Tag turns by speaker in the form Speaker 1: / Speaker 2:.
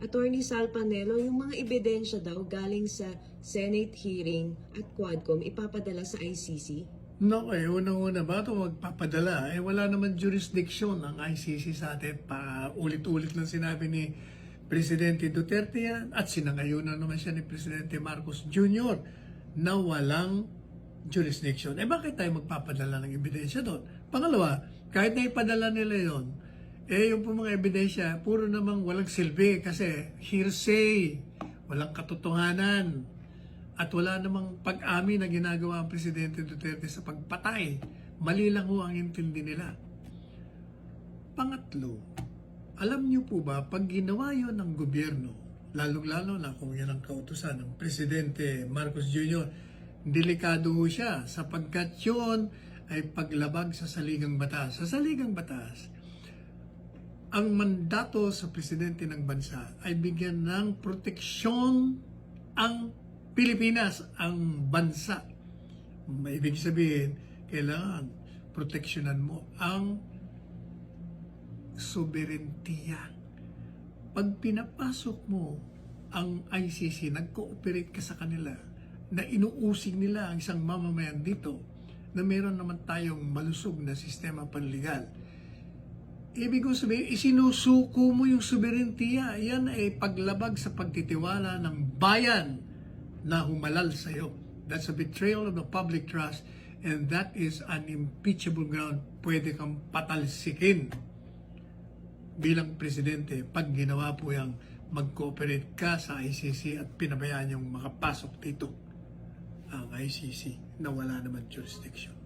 Speaker 1: Attorney Sal Panelo, yung mga ebidensya daw galing sa Senate hearing at Quadcom ipapadala sa ICC?
Speaker 2: No, eh, unang-una ba ito magpapadala? Eh, wala naman jurisdiction ang ICC sa atin. Pa ulit-ulit lang sinabi ni Presidente Duterte yan at sinangayunan naman siya ni Presidente Marcos Jr. na walang jurisdiction. Eh, bakit tayo magpapadala ng ebidensya doon? Pangalawa, kahit na ipadala nila yon, eh, yung po mga ebidensya, puro namang walang silbi kasi hearsay, walang katotohanan, at wala namang pag-amin na ginagawa ang Presidente Duterte sa pagpatay. Mali lang ho ang intindi nila. Pangatlo, alam niyo po ba, pag ginawa yon ng gobyerno, lalong-lalo na kung yan ang kautusan ng Presidente Marcos Jr., delikado ho siya sapagkat yun ay paglabag sa saligang batas. Sa saligang batas, ang mandato sa presidente ng bansa ay bigyan ng proteksyon ang Pilipinas, ang bansa. Ibig sabihin, kailangan proteksyonan mo ang soberentiya. Pag pinapasok mo ang ICC, nag-cooperate ka sa kanila, na inuusig nila ang isang mamamayan dito, na meron naman tayong malusog na sistema panligal. Ibig kong sabihin, isinusuko mo yung soberentiya. Yan ay paglabag sa pagtitiwala ng bayan na humalal sa iyo. That's a betrayal of the public trust and that is an impeachable ground. Pwede kang patalsikin bilang presidente pag ginawa po yung mag-cooperate ka sa ICC at pinabayaan yung makapasok dito ang ICC na wala naman jurisdiction.